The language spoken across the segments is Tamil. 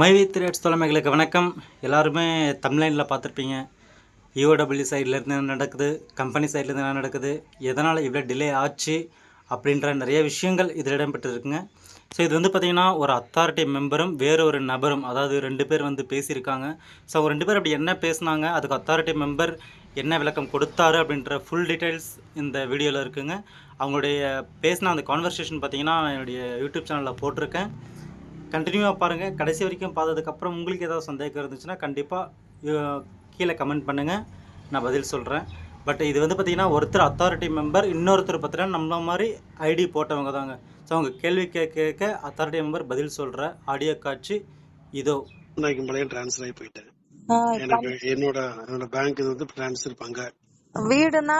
மைவி திரேட்ஸ் தலைமைகளுக்கு வணக்கம். எல்லாருமே தமிழ்லைனில் பார்த்துருப்பீங்க. யூஓடபிள்யூ சைட்லேருந்து என்ன நடக்குது? கம்பெனி சைட்லேருந்து என்ன நடக்குது? எதனால் இவ்வளோ டிலே ஆச்சு? அப்படின்ற நிறைய விஷயங்கள் இதில் இடம்பெற்றிருக்குங்க ஸோ இது வந்து பார்த்திங்கன்னா ஒரு அத்தாரிட்டி மெம்பரும் வேறு ஒரு நபரும் அதாவது ரெண்டு பேர் வந்து பேசியிருக்காங்க. ஸோ அவங்க ரெண்டு பேர் அப்படி என்ன பேசுனாங்க? அதுக்கு அத்தாரிட்டி மெம்பர் என்ன விளக்கம் கொடுத்தாரு? அப்படின்ற ஃபுல் டீட்டெயில்ஸ் இந்த வீடியோவில் இருக்குங்க. அவங்களுடைய பேசின அந்த கான்வர்சேஷன் பார்த்திங்கன்னா என்னுடைய யூடியூப் சேனலில் போட்டிருக்கேன். கண்டினியூவாக பாருங்கள் கடைசி வரைக்கும் பார்த்ததுக்கப்புறம் உங்களுக்கு ஏதாவது சந்தேகம் இருந்துச்சுன்னா கண்டிப்பாக கீழே கமெண்ட் பண்ணுங்கள் நான் பதில் சொல்கிறேன் பட் இது வந்து பார்த்திங்கன்னா ஒருத்தர் அத்தாரிட்டி மெம்பர் இன்னொருத்தர் பார்த்தீங்கன்னா நம்மள மாதிரி ஐடி போட்டவங்க தாங்க. ஸோ அவங்க கேள்வி கேட்க கேட்க அத்தாரிட்டி மெம்பர் பதில் சொல்கிற ஆடியோ காட்சி இதோ. நாய்க்கும்பாளையம் ட்ரான்ஸ்ஃபர் ஆகி போயிட்டேன். எனக்கு என்னோட என்னோட பேங்க் இது வந்து ட்ரான்ஸ்ஃபர் பங்க வீடுனா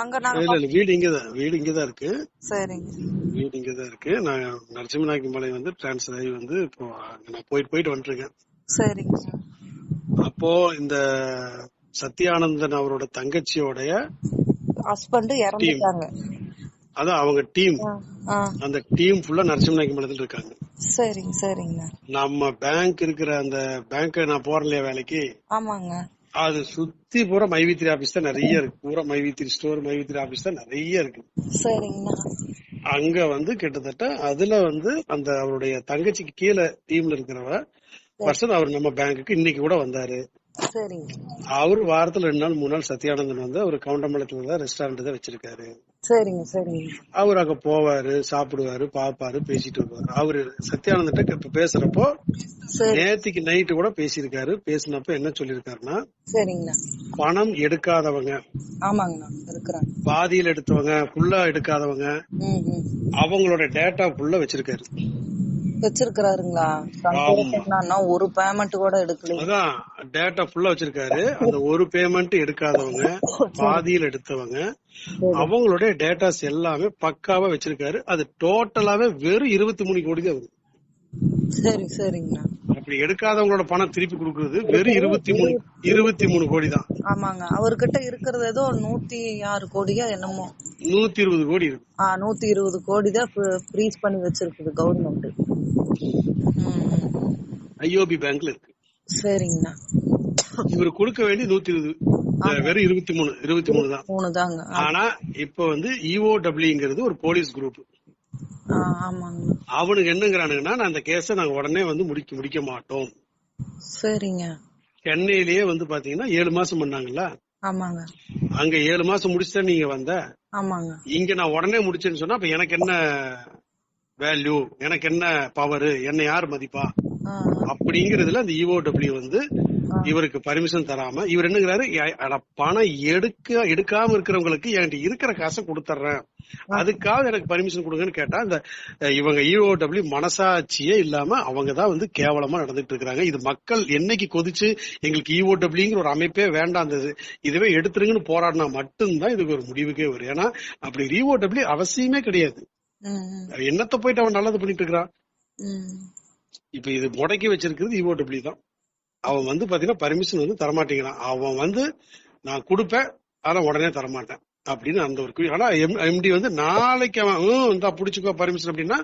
அங்க இல்ல வீடு இங்கதான். வீடு இங்கதான் இருக்கு. சரிங்க. வீடு இங்கதான் இருக்கு. நான் நரசிம்ம நாய்க்கும்பாளையம் வந்து ட்ரான்ஸ்ஃபர் ஆகி வந்து இப்போ நான் போயிட்டு போயிட்டு வந்துருக்கேன். சரிங்க அப்போ இந்த சத்யானந்தன் அவரோட தங்கச்சியோடைய ஹஸ்பண்ட் இறந்துட்டாங்க. அதான் அவங்க டீம் அந்த டீம் ஃபுல்லா நரசிம்ம நாய்க்கும்பாளையத்துல இருக்காங்க. சரிங்க சரிங்கண்ணா நம்ம பேங்க் இருக்கிற அந்த பேங்க் நான் போறேன் இல்லையா வேலைக்கு? ஆமாங்க. அது சுத்தி பூரா மைவித்திரி ஆபீஸ் தான் நிறைய இருக்கு. பூரா மைவித்திரி ஸ்டோர் மைவித்திரி ஆபீஸ் தான் நிறைய இருக்கு. சரிங்கண்ணா. அங்க வந்து கிட்டத்தட்ட அதுல வந்து அந்த அவருடைய தங்கச்சிக்கு கீழே டீம்ல இருக்கிறவ பர்சன் அவர் நம்ம பேங்க்குக்கு இன்னைக்கு கூட வந்தாரு. அவரு வாரத்துல ரெண்டு நாள் மூணு நாள் சத்யானந்தன் வந்து அவர் கவுண்டம்பலத்துல தான் ரெஸ்டாரண்ட் தான் வச்சிருக்காரு. சரிங்க சரிங்க. அவர் அங்க போவாரு சாப்பிடுவாரு பாப்பாரு பேசிட்டு வருவாரு. அவரு சத்யானந்திட்ட இப்ப பேசுறப்போ நேத்திக்கு நைட்டு கூட பேசியிருக்காரு. பேசினப்ப என்ன சொல்லியிருக்காருன்னா சரிங்கண்ணா. பணம் எடுக்காதவங்க ஆமாங்கண்ணா இருக்கிறாங்க. பாதியில் எடுத்தவங்க ஃபுல்லா எடுக்காதவங்க அவங்களோட டேட்டா ஃபுல்லா வச்சிருக்காரு. வச்சிருக்கிறாருங்களா? சந்தோஷம்னா ஒரு பேமெண்ட் கூட எடுக்கல அதான். டேட்டா ஃபுல்லா வச்சிருக்காரு. அந்த ஒரு பேமெண்ட் எடுக்காதவங்க பாதியில் எடுத்தவங்க அவங்களுடைய டேட்டாஸ் எல்லாமே பக்காவா வச்சிருக்காரு. அது டோட்டலாவே வெறும் இருபத்தி மூணு கோடி தான் வருது. சரி சரிங்கண்ணா. அப்படி எடுக்காதவங்களோட பணம் திருப்பி கொடுக்கறது வெறும் இருபத்தி மூணு இருபத்தி மூணு கோடி தான் ஆமாங்க. அவர்கிட்ட இருக்கிறது ஏதோ நூத்தி ஆறு கோடியா என்னமோ. நூத்தி இருபது கோடி இருக்கு. ஆ நூத்தி இருபது கோடி தான் ஃப்ரீஸ் பண்ணி வச்சிருக்குது கவர்மெண்ட் ஐஓபி பேங்க்ல இருக்கு. சரிங்கண்ணா. இவரு கொடுக்க வேண்டிய நூத்தி இருபது வெறும் இருபத்தி மூணு இருபத்தி மூணு தான். மூணு தாங்க ஆனா இப்ப வந்து இஓடபிள்யூங்கிறது ஒரு போலீஸ் குரூப். அவனுக்கு என்னங்கிறானுங்கன்னா நான் அந்த கேஸ நாங்க உடனே வந்து முடிக்க முடிக்க மாட்டோம். சரிங்க. சென்னையிலேயே வந்து பாத்தீங்கன்னா ஏழு மாசம் பண்ணாங்கல்ல? ஆமாங்க. அங்க ஏழு மாசம் முடிச்சுட்டா நீங்க வந்த? ஆமாங்க. இங்க நான் உடனே முடிச்சேன்னு சொன்னா அப்ப எனக்கு என்ன வேல்யூ எனக்கு என்ன பவர் என்ன யார் மதிப்பா? அப்படிங்கறதுல அந்த இஓடபிள்யூ வந்து இவருக்கு பர்மிஷன் தராம இவர் என்னங்கிறாரு "ஏ- அட, பணம் எடுக்க எடுக்காம இருக்கிறவங்களுக்கு என்கிட்ட இருக்கிற காசை கொடுத்துட்றேன் அதுக்காக எனக்கு பர்மிஷன் கொடுங்கன்னு கேட்டா இந்த இவங்க இஓடபிள்யூ மனசாட்சியே இல்லாம அவங்க தான் வந்து கேவலமா நடந்துட்டு இருக்காங்க இது மக்கள் என்னைக்கு கொதிச்சு எங்களுக்கு இஓடபிள்யூங்கிற ஒரு அமைப்பே வேண்டாம். அந்த இது- இதுவே எடுத்துருங்கன்னு போராடினா மட்டும்தான் இதுக்கு ஒரு முடிவுக்கே வரும். ஏன்னா அப்படி இஓடபிள்யூ அவசியமே கிடையாது. என்னத்த போயிட்டு அவன் நல்லது பண்ணிட்டு இருக்கிறான். இப்ப இது முடக்கி வச்சிருக்கிறது இஓடபிள்யூ தான். அவன் வந்து பாத்தீங்கன்னா பர்மிஷன் வந்து தரமாட்டேங்கிறான். அவன் வந்து நான் கொடுப்பேன் ஆனா உடனே தரமாட்டேன் அப்படின்னு அந்த ஒரு ஆனா எம்டி வந்து நாளைக்கு அவன் "ம், இந்தா புடிச்சுக்கோ பர்மிஷன் அப்படின்னா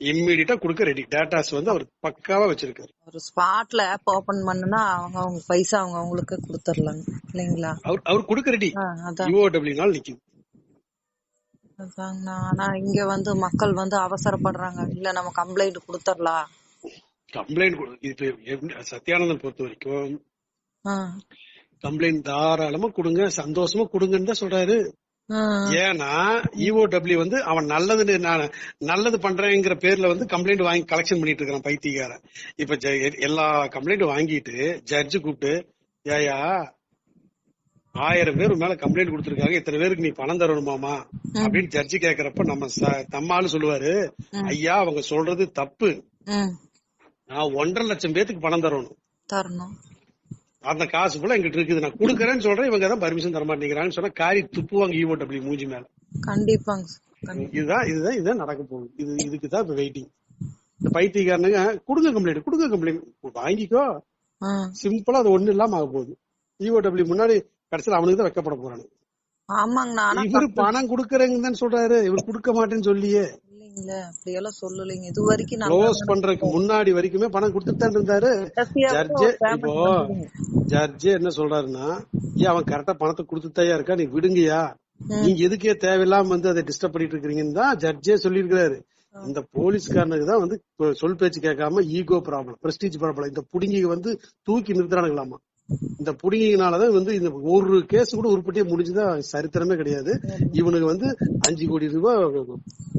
இம்மிடியா கொடுக்க ரெடி டேட்டாஸ் வந்து அவர் பக்காவா வச்சிருக்காரு. ஒரு ஸ்பாட்ல ஆப் ஓபன் பண்ணுனா அவங்க அவங்க பைசா அவங்க அவங்களுக்கு கொடுத்துடலாங்க இல்லைங்களா? அவர் அவர் கொடுக்க ரெடி ஆ, அதான். இஓடபிள்யூனால நிக்குது ஆனா இங்க வந்து மக்கள் வந்து அவசரப்படுறாங்க. இல்ல நம்ம கம்ப்ளைண்ட் கொடுத்துடலாம் கம்ப்ளைண்ட் எப்படி- சத்யானந்தன் பொறுத்த வரைக்கும் கம்ப்ளைண்ட் தாராளமா கொடுங்க சந்தோஷமா கொடுங்கன்னு தான் சொல்றாரு. ஏன்னா இஓடபிள்யூ வந்து அவன் நல்லதுன்னு நான் நல்லது பண்றேங்கிற பேர்ல வந்து கம்ப்ளைண்ட் வாங்கி கலெக்ஷன் பண்ணிட்டு இருக்கான் பைத்தியக்காரன். இப்ப எல்லா கம்ப்ளைண்ட் வாங்கிட்டு ஜட்ஜு கூப்பிட்டு ஏயா ஆயிரம் பேர் மேல கம்ப்ளைண்ட் கொடுத்திருக்காங்க இத்தனை பேருக்கு நீ பணம் தரணுமாமா அப்படின்னு ஜட்ஜு கேக்குறப்ப நம்ம நம்மாளு சொல்லுவாரு. ஐயா அவங்க சொல்றது தப்பு. நான் ஒன்றரை லட்சம் பேத்துக்கு பணம் தரணும். தரணும். அந்த காசு போல எங்கிட்ட இருக்குது. நான் கொடுக்கறேன்னு சொல்றேன் இவங்க தான் பர்மிஷன் தர மாட்டேங்கிறாங்கன்னு சொன்னா காரி துப்புவாங்க இஓடபிள்யூ மூஞ்சி மேல. கண்டிப்பாங்க கண்டி- இதுதான் இதுதான் இதுதான் நடக்க போகுது. இது இதுக்கு தான் இப்ப வெயிட்டிங் இந்த பைத்தியக்காரனுங்க கொடுங்க கம்ப்ளைண்ட் கொடுங்க கம்ப்ளைண்ட் வாங்கிக்கோ. சிம்பிளா அது ஒண்ணு இல்லாம ஆக போகுது. இஓடபிள்யூ முன்னாடி கடைசியில் அவனுக்கு தான் வைக்கப்பட போறானு. இவரு பணம் கொடுக்கறேங்கன்னு தான் சொல்றாரு. இவர் கொடுக்க மாட்டேன்னு சொல்லியே. இல்ல அப்படியெல்லாம் சொல்லலைங்க. இது வரைக்கும் க்ளோஸ் பண்றதுக்கு முன்னாடி வரைக்குமே பணம் கொடுத்துட்டு தான் இருந்தாரு. ஜட்ஜே இப்போ. ஜட்ஜே என்ன சொல்றாருன்னா ஏன் அவன் கரெக்டா பணத்தை கொடுத்துட்டாயா இருக்கா நீ விடுங்கயா நீங்க எதுக்கே தேவையில்லாம வந்து அதை டிஸ்டர்ப் பண்ணிட்டு இருக்கீங்கன்னு தான் ஜட்ஜே சொல்லியிருக்கிறாரு. இந்த போலீஸ்காரனுக்கு தான் வந்து சொல் பேச்சு கேட்காம ஈகோ ப்ராப்ளம் பிரஸ்டீஜ் ப்ராப்ளம் இந்த புடுங்கி வந்து தூக்கி நிறுத்துறானுங்களாமா. இந்த புடுங்கினாலதான் வந்து இந்த ஒரு கேஸ் கூட உருப்படியா முடிஞ்சுதான் சரித்திரமே கிடையாது. இவனுக்கு வந்து அஞ்சு கோடி ரூபாய்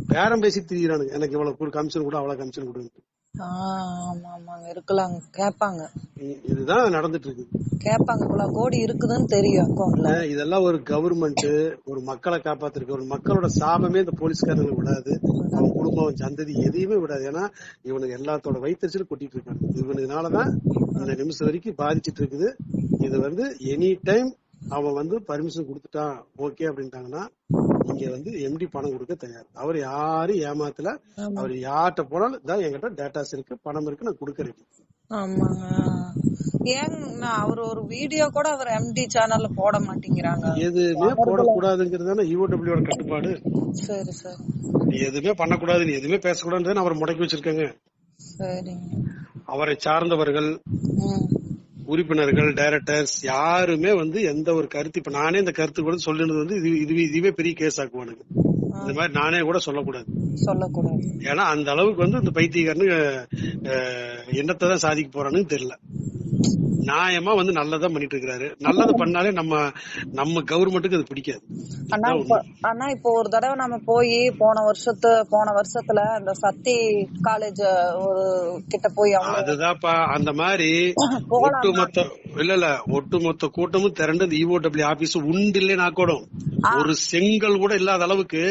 பேரம் பேசி திரியிறானுங்க. எனக்கு இவ்வளவு கமிஷன் கூட அவ்வளவு கமிஷன் ஆஹ் ஆமா ஆமாங்க இருக்கலாம் கேட்பாங்க. இதுதான் நடந்துட்டு இருக்கு கேட்பாங்க இவ்வளவு கோடி இருக்குதுன்னு தெரியும் அக்கௌண்ட்ல இதெல்லாம் ஒரு கவர்மெண்ட் ஒரு மக்களை காப்பாத்திருக்கு ஒரு மக்களோட சாபமே இந்த போலீஸ்காரங்களுக்கு விடாது. அவன் குடும்பம் சந்ததி எதையுமே விடாது. ஏன்னா இவனுக்கு எல்லாத்தோட வயிற்றுச்சல் கொட்டிட்டு இருக்காங்க. இவனுக்குனாலதான் இந்த நிமிஷம் வரைக்கும் பாதிச்சிட்டு இருக்குது. இது வந்து எனி டைம் அவன் வந்து பர்மிஷன் கொடுத்துட்டான் ஓகே அப்படின்ட்டாங்கன்னா இங்க வந்து எம்டி பணம் கொடுக்க தயார். அவர் யாரும் ஏமாத்தல. அவர் யார்கிட்ட போனாலும் இதான் என்கிட்ட டேட்டாஸ் இருக்கு பணம் இருக்கு நான் கொடுக்கறேன் ஆமாங்க. ஏங்க அவர் ஒரு வீடியோ கூட அவர் எம்டி சேனல்ல போட மாட்டேங்கிறாங்க. எதுவுமே போடக்கூடாதுங்கிறது தானே ஈஓடபிள்யூட கட்டுப்பாடு? சரி சரி. நீ எதுவுமே பண்ணக்கூடாது நீ எதுவுமே பேசக்கூடாதுன்னு அவரை முடக்கி வச்சிருக்காங்க. சரிங்க. அவரை சார்ந்தவர்கள் உறுப்பினர்கள் டைரக்டர்ஸ் யாருமே வந்து எந்த ஒரு கருத்து இப்ப நானே இந்த கருத்து கூட சொல்லினது வந்து இது இது இதுவே பெரிய கேஸ் ஆக்குவானுங்க இந்த மாதிரி நானே கூட சொல்லக்கூடாது. சொல்லக்கூடாது. ஏன்னா அந்த அளவுக்கு வந்து இந்த பைத்தியக்காரனு என்னத்தை தான் சாதிக்க போறானுன்னு தெரியல. நியாயமா வந்து நல்லதா பண்ணிட்டு இருக்காரு நல்லது பண்ணாலே நம்ம நம்ம கவர்மெண்ட்டுக்கு அது பிடிக்காது. ஆனா இப்ப ஆனா இப்போ ஒரு தடவை நம்ம போய் போன வருஷத்து போன வருஷத்துல அந்த சக்தி காலேஜ் ஒரு கிட்ட போய் அதுதான்ப்பா அந்த மாதிரி ஒட்டுமொத்த இல்ல இல்ல ஒட்டுமொத்த கூட்டமும் திரண்டு இந்த இஓடபிள்யூ ஆபீஸ் உண்டு இல்லைன்னு ஆக்கணும் ஒரு செங்கல் கூட இல்லாத அளவுக்கு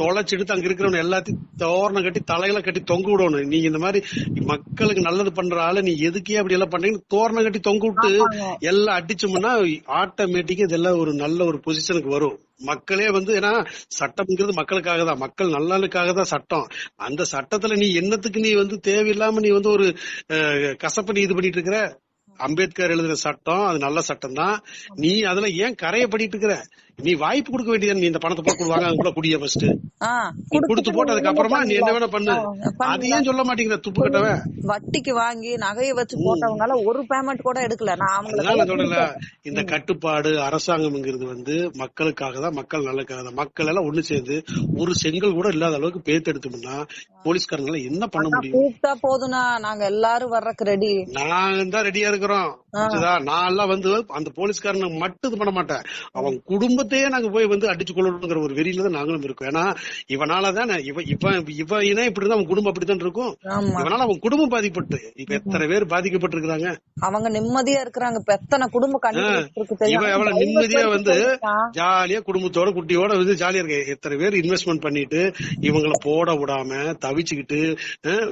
தொலைச்செடுத்து அங்க இருக்கிறவங்க எல்லாத்தையும் தோரணம் கட்டி தலையில கட்டி தொங்க விடணும். நீங்க இந்த மாதிரி மக்களுக்கு நல்லது பண்ற ஆளு நீ எதுக்கே அப்படி எல்லாம் பண்றீங்க தோரணம் கட்டி தொங்க விட்டு எல்லாம் அடிச்சோம்னா ஆட்டோமேட்டிக்கா இதெல்லாம் ஒரு நல்ல ஒரு பொசிஷனுக்கு வரும். மக்களே வந்து ஏன்னா சட்டம்ங்கிறது மக்களுக்காக தான். மக்கள் நலனுக்காக தான் சட்டம். அந்த சட்டத்துல நீ என்னத்துக்கு நீ வந்து தேவையில்லாம நீ வந்து ஒரு கசப்பு நீ இது பண்ணிட்டு இருக்கிற? அம்பேத்கர் எழுதின சட்டம் அது நல்ல சட்டம் தான் நீ அதுல ஏன் கரைய பண்ணிட்டு இருக்கிற? நீ வாய்ப்பு கொடுக்க வேண்டியது நீ இந்த பணத்தை போட்டு கொடுவாங்க அதுக்குள்ள குடிய ஃபர்ஸ்ட் கொடுத்து போட்டு அதுக்கு அப்புறமா நீ என்ன வேணா பண்ணு. அது ஏன் சொல்ல மாட்டேங்கிற துப்பு கட்டவன். வட்டிக்கு வாங்கி நகையை வச்சு போட்டவங்களால ஒரு பேமெண்ட் கூட எடுக்கல. நான் சொல்லல இந்த கட்டுப்பாடு அரசாங்கம்ங்கிறது வந்து மக்களுக்காக தான் மக்கள் நல்லதுக்காக தான். மக்கள் எல்லாம் ஒண்ணு சேர்ந்து ஒரு செங்கல் கூட இல்லாத அளவுக்கு பேத்தெடுத்தோம்னா போலீஸ்காரங்க என்ன பண்ண முடியும்? கூப்பிட்டா போதும்னா நாங்க எல்லாரும் வர்றதுக்கு ரெடி நாங்க தான் ரெடியா இருக்கிறோம்? நான் எல்லாம் வந்து அந்த போலீஸ்காரனுக்கு மட்டும் இது பண்ண மாட்டேன். அவன் குடும்பத்தையே நாங்க போய் வந்து அடிச்சு கொள்ளணுங்கிற ஒரு வெறியில தான் நாங்களும் இருக்கோம். ஏன்னா இவனாலதான் இவன் இவன் இவன் இப்படி இருந்தா அவன் குடும்பம் அப்படித்தான் இருக்கும். இவனால அவன் குடும்பம் பாதிப்பட்டு இப்ப எத்தனை பேர் பாதிக்கப்பட்டிருக்கிறாங்க? அவங்க நிம்மதியா இருக்கிறாங்க. எத்தனை தெரியுமா? இவன் எவ்வளவு நிம்மதியா வந்து. ஜாலியா குடும்பத்தோட குட்டியோட வந்து ஜாலியா இருக்க? எத்தனை பேர் இன்வெஸ்ட்மெண்ட் பண்ணிட்டு இவங்கள போட விடாம தவிச்சுக்கிட்டு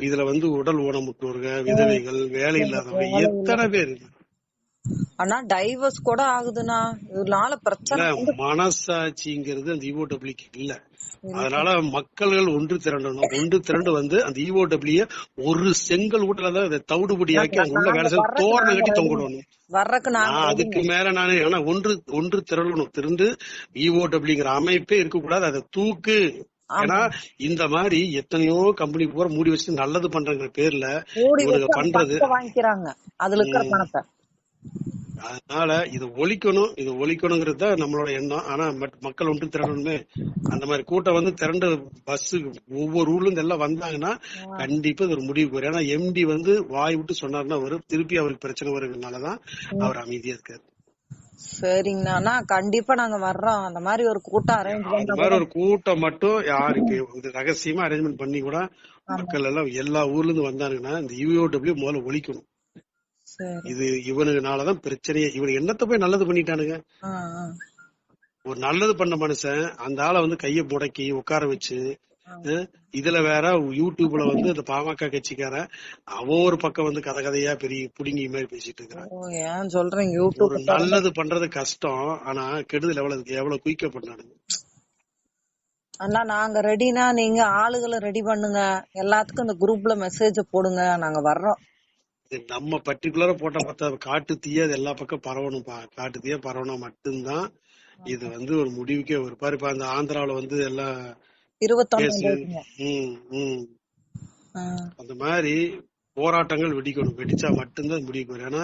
இதுல வந்து உடல் ஊனமுற்றோருங்க விதவைகள் வேலை இல்லாதவங்க எத்தனை பேர்? ஆனா டைவர்ஸ் கூட ஆகுதுண்ணா. இதனால பிரச்சனை மனசாட்சிங்கிறது அந்த இஓடபிள்யூக்கு இல்ல. அதனால மக்கள்கள் ஒன்று திரண்டணும் ஒன்று திரண்டு வந்து அந்த இஓடபிள்யூ ஒரு செங்கல் வீட்டுல அதை தவிடுபடியாக்கி அங்க உள்ள வேலை செய்ய தோரணம் கட்டி தொங்கிடணும் அதுக்கு மேல நானு ஆனா ஒன்று ஒன்று திரளணும். திரண்டு இஓடபிள்யூங்கிற அமைப்பே இருக்கக்கூடாது. அதை தூக்கு. ஏன்னா இந்த மாதிரி எத்தனையோ கம்பெனி பூரா மூடி வச்சு நல்லது பண்றங்கிற பேர்ல பண்றது. அதுல இருக்கிற பணத்தை. அதனால இது ஒழிக்கணும் இது ஒழிக்கணுங்கிறது தான் நம்மளோட எண்ணம். ஆனா மக்கள் ஒன்று திரளணுமே. அந்த மாதிரி கூட்டம் வந்து திரண்டு பஸ் ஒவ்வொரு ஊர்ல இருந்து எல்லாம் வந்தாங்கன்னா கண்டிப்பா இது ஒரு முடிவுக்கு வரும். ஏன்னா எம்டி வந்து வாய் விட்டு சொன்னாருன்னா வரும். திருப்பி அவருக்கு பிரச்சனை வருங்கிறதுனாலதான் அவர் அமைதியா இருக்காரு. சரிங்கண்ணா. அண்ணா, கண்டிப்பா நாங்க வர்றோம். அந்த மாதிரி ஒரு கூட்டம் அரேஞ்ச் அந்த மாதிரி ஒரு கூட்டம் மட்டும் யாருக்கு இது ரகசியமா அரேஞ்ச்மெண்ட் பண்ணி கூட மக்கள் எல்லாம் எல்லா ஊர்ல இருந்து வந்தாங்கன்னா இந்த யூஓடபிள்யூ முதல்ல ஒழிக்கணும். இது இவனுக்குனாலதான் பிரச்சனையே. இவன் என்னத்த போய் நல்லது பண்ணிட்டானுங்க. ஒரு நல்லது பண்ண மனுஷன் அந்த ஆளை வந்து கைய முடக்கி உட்கார வச்சு இதுல வேற யூடியூப்ல வந்து இந்த பாமக கட்சிக்காரன் அவன் ஒரு பக்கம் வந்து கதை கதையா பெரிய புடுங்கி மாதிரி பேசிட்டு இருக்கிறான். ஒரு யூடியூப் நல்லது பண்றது கஷ்டம். ஆனா கெடுதல் எவ்வளவு எவ்வளவு குயிக்க பண்ணானுங்க அண்ணா நாங்க ரெடினா நீங்க ஆளுகளை ரெடி பண்ணுங்க. எல்லாத்துக்கும் இந்த குரூப்ல மெசேஜ் போடுங்க. நாங்க வர்றோம். நம்ம பர்டிகுலரா போட்ட பார்த்தா காட்டு தீய அது எல்லா பக்கம் பரவணும். காட்டு தீய பரவனா மட்டும்தான் இது வந்து ஒரு முடிவுக்கே ஒரு பாரு இப்ப அந்த ஆந்திராவுல வந்து எல்லாம் அந்த மாதிரி போராட்டங்கள் வெடிக்கணும். வெடிச்சா மட்டும்தான் முடிவு வரும் ஏன்னா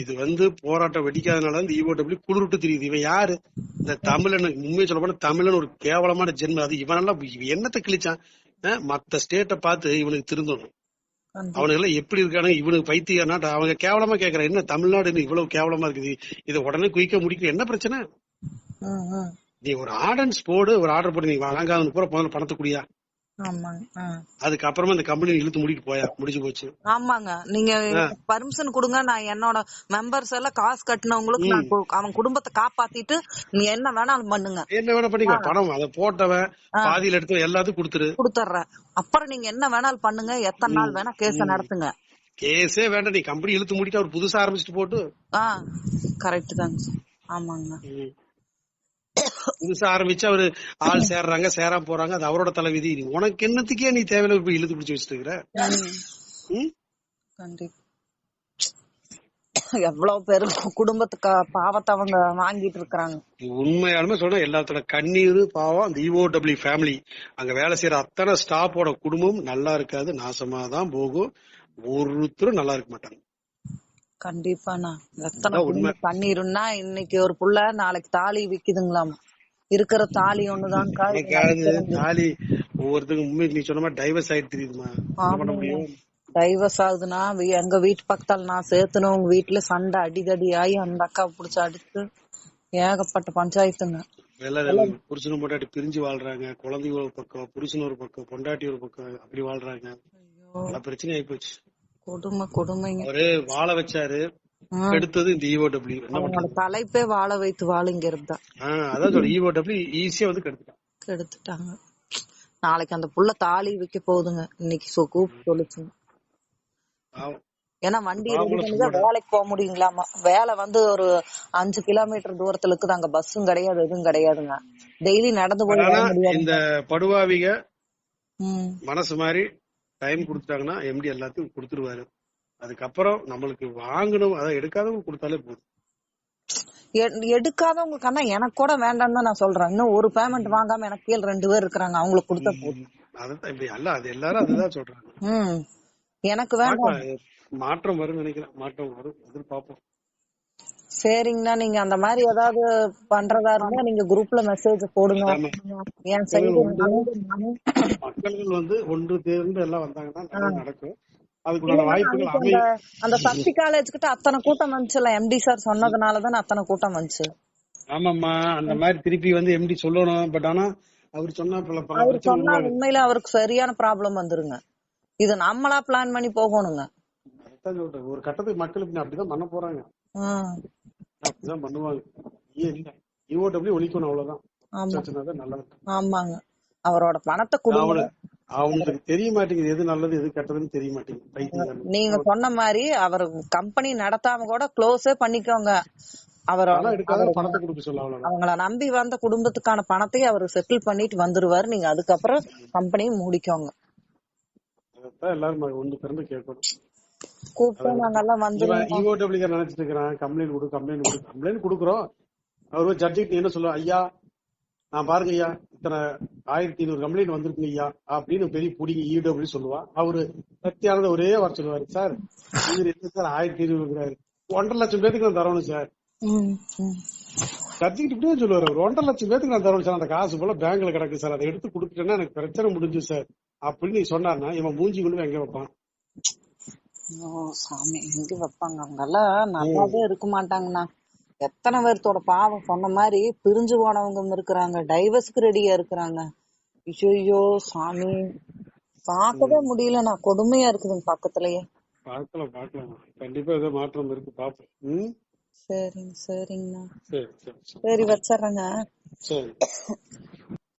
இது வந்து போராட்டம் வெடிக்காதனால இந்த இஓடபிள்யூ குளிர்விட்டு தெரியுது. இவன் யாரு? இந்த தமிழன். உண்மையை சொல்ல போனா தமிழன் ஒரு கேவலமான ஜென்மம். அது இவனெல்லாம் இவன் என்னத்தை கிழிச்சான்? மத்த ஸ்டேட்டை பார்த்து இவனுக்கு திருந்தணும். அவனுக்கு எல்லாம் எப்படி இருக்கானுங்க? இவனுக்கு பைத்தியம்னா அவங்க கேவலமா கேக்குறான் என்ன தமிழ்நாடு இன்னும் இவ்வளவு கேவலமா இருக்குது? இதை உடனே குயிக்க முடிக்க என்ன பிரச்சனை. நீ ஒரு ஆர்டன்ஸ் போடு ஒரு ஆர்டர் போட்டு நீ வாங்காதவனுக்கு பூரா முதல்ல பணத்தை குடியா. அதுக்கப்புறமா இந்த கம்பெனி இழுத்து மூடிட்டு போயா முடிஞ்சு போச்சு. ஆமாங்க. நீங்க பர்மிஷன் கொடுங்க நான் என்னோட மெம்பர்ஸ் எல்லாம் காசு கட்டினவங்களுக்கு நான் அவன் குடும்பத்தை காப்பாத்திட்டு நீ என்ன வேணாலும் பண்ணுங்க. என்ன வேணா பண்ணிக்க. பணம் அதை போட்டவன் பாதியில எடுத்து எல்லாத்துக்கும் கொடுத்துரு. கொடுத்துட்றேன் அப்புறம் நீங்க என்ன வேணாலும் பண்ணுங்க. எத்தனை நாள் வேணா கேஸ நடத்துங்க. கேஸே வேண்டாம். நீ கம்பெனி இழுத்து மூடிட்டு அவர் புதுசா ஆரம்பிச்சுட்டு போட்டு. ஆ. கரெக்ட் தாங்க. ஆமாங்க. புதுசா ஆரம்பிச்சு அவரு ஆள் சேர்றாங்க சேராம போறாங்க. அது அவரோட தலைவிதி. உனக்கு என்னத்துக்கே நீ தேவையில்ல போய் இழுத்து பிடிச்சு வச்சுட்டு இருக்கிற? எவ்வளவு பேரு குடும்பத்துக்கு பாவத்தை அவங்க வாங்கிட்டு இருக்காங்க உண்மையாலுமே சொல்றேன் எல்லாத்தோட கண்ணீர் பாவம் அந்த இஓடபிள்யூ ஃபேமிலி அங்க வேலை செய்யற அத்தனை ஸ்டாஃபோட குடும்பம் நல்லா இருக்காது நாசமா தான் போகும். ஒருத்தரும் நல்லா இருக்க மாட்டாங்க. கண்டிப்பாண்ணா. எத்தனை கண்ணீருன்னா இன்னைக்கு ஒரு புள்ள நாளைக்கு தாலி விக்குதுங்களாமா? இருக்கிற தாலி ஒண்ணுதான்க்கா. தாலி ஒவ்வொருத்தருக்கும் உண்மை நீ சொன்ன மாதிரி டைவர்ஸ் ஆயிட்டு தெரியுதுமா பண்ண முடியும்? டைவர்ஸ் ஆகுதுன்னா எங்க வீட்டு பக்கத்தால நான் சேர்த்துனேன் உங்க வீட்டுல சண்டை அடிதடி ஆகி அந்த அக்கா புடிச்சு அடிச்சு ஏகப்பட்ட பஞ்சாயத்துங்க. புருஷனும் பொண்டாட்டி பிரிஞ்சு வாழ்றாங்க. குழந்தைங்க ஒரு பக்கம் புருஷன் ஒரு பக்கம் பொண்டாட்டி ஒரு பக்கம் அப்படி வாழ்றாங்க. பல பிரச்சனை ஆயி போச்சு. கொடுமை கொடுமைங்க. அவரு வாழ வச்சாரு. ஆ, எடுத்தது இந்த இஓடபிள்யூ அவனோட பண்றது? தலைப்பே வாழ வைத்து வாழுங்கிறது தான் அதான் சொல்ற இஓடபிள்யூ ஈஸியா வந்து கெடுத்துட்டான். கெடுத்துட்டாங்க. நாளைக்கு அந்த புள்ள தாலி விக்க போகுதுங்க. இன்னைக்கு சு- கூப்பிட்டு சொல்லுச்சுங்க. ஏன்னா வண்டி வேலைக்கு போக முடியுங்களாமா? வேலை வந்து ஒரு அஞ்சு கிலோமீட்டர் தூரத்துல இருக்குது அங்க பஸ்ஸும் கிடையாது எதுவும் கிடையாதுங்க. டெய்லி நடந்து போய் இந்த படுவாவிக. மனசு மாதிரி டைம் கொடுத்துட்டாங்கன்னா எம்டி எல்லாத்தையும் கொடுத்துருவாரு. அதுக்கப்புறம் நம்மளுக்கு வாங்கணும் அதை எடுக்காதவங்க கொடுத்தாலே போதும். எடுக்காதவங்களுக்கு ஆனா எனக்கு கூட வேண்டாம்னு தான் நான் சொல்றேன். இன்னும் ஒரு பேமெண்ட் வாங்காம எனக்கு கீழ ரெண்டு பேர் இருக்கிறாங்க அவங்களுக்கு கொடுத்தா போதும். அதான் இப்படி அல்ல அது எல்லாரும் அதுதான் சொல்றாங்க. எனக்கு வேண்டாம். மாற்றம் வரும் நினைக்கிறேன். மாற்றம் வரும் எதிர்பார்ப்போம். சரிங்கண்ணா நீங்க அந்த மாதிரி ஏதாவது பண்றதா இருந்தா நீங்க குரூப்ல மெசேஜ் போடுங்க. என் சைடு மக்கள்கள் வந்து ஒன்று தேர்ந்து எல்லாம் வந்தாங்கன்னா நடக்கும். அந்த அந்த சக்தி காலேஜ் கிட்ட அத்தனை கூட்டம் வந்துச்சுல எம்டி சார் சொன்னதுனாலதான் அத்தனை கூட்டம் வந்துச்சு. ஆமாம்மா அந்த மாதிரி திருப்பி வந்து எம்டி சொல்லணும் பட் ஆனா அவர் சொன்னா அவர் சொன்னா உண்மையில அவருக்கு சரியான ப்ராப்ளம் வந்துருங்க. இது நம்மளா பிளான் பண்ணி போகணுங்க. ஒரு கட்டத்துக்கு மக்கள் இப்படி அப்படிதான் பண்ண போறாங்க. அப்படிதான் பண்ணுவாங்க. இஓடபிள்யூ ஒழிக்கணும் அவ்வளவுதான். ஆமாங்க. அவரோட பணத்தை கொடுங்க. அவனுக்கு தெரிய மாட்டேங்குது எது நல்லது எது கெட்டதுன்னு தெரிய மாட்டேங்குது. நீங்க சொன்ன மாதிரி அவர் கம்பெனி நடத்தாம கூட க்ளோஸே பண்ணிக்கோங்க. அவர் பணத்தை அவங்கள நம்பி வந்த குடும்பத்துக்கான பணத்தையும் அவர் செட்டில் பண்ணிட்டு வந்துருவாரு. நீங்க அதுக்கப்புறம் கம்பெனியும் மூடிக்கோங்க. அதான் எல்லாரும் ஒன்று திறந்து கேட்கணும். கூப்பிட்டு நாங்க எல்லாம் வந்துருவோம். இஓடபிள்யூ நினைச்சிட்டு இருக்கிறான். கம்ப்ளைண்ட் கொடு கம்ப்ளைண்ட் கொடு கம்ப்ளைண்ட் கொடுக்குறோம். அவர் ஜட்ஜிக்கு என்ன சொல்லுவோம் ஐயா நான் பாருங்க ஐயா இத்தனை ஆயிரத்தி ஐநூறு கம்ப்ளைண்ட் வந்திருக்குங்க ஐயா அப்படின்னு பெரிய புடிங்க இடபிள்யூ சொல்லுவா. அவரு சத்தியானது ஒரே வார சொல்லுவாரு சார் இவர் என்ன சார் ஆயிரத்தி ஐநூறுங்கிறாரு ஒன்றரை லட்சம் பேத்துக்கு நான் தரணும் சார். ஜட்ஜிக்கிட்ட இப்படியே சொல்லுவாரு ஒரு ஒன்றரை லட்சம் பேத்துக்கு நான் தரணும் சார். அந்த காசு போல பேங்க்ல கிடக்கு சார். அதை எடுத்து கொடுத்துட்டேன்னா எனக்கு பிரச்சனை முடிஞ்சு சார். அப்படின்னு நீ சொன்னார்னா இவன் மூஞ்சி கொண்டு எங்க வைப்பான்? ஓ சாமி எங்க வைப்பாங்க? அவங்க எல்லாம் நல்லாவே இருக்க மாட்டாங்கண்ணா. எத்தனை பேர்த்தோட பாவம் சொன்ன மாதிரி பிரிஞ்சு போனவங்க இருக்கிறாங்க டைவர்ஸ்க்கு ரெடியா இருக்கிறாங்க. ஐயோ சாமி. பார்க்கவே முடியலண்ணா. கொடுமையா இருக்குதுங்க பக்கத்துலயே. பார்க்கலாம் பார்க்கலாம் கண்டிப்பா ஏதோ மாற்றம் இருக்கு பாப்போம் சரிங்க சரிங்கண்ணா. சரி சரி சரி. சரி வச்சிடுறேங்க சரி.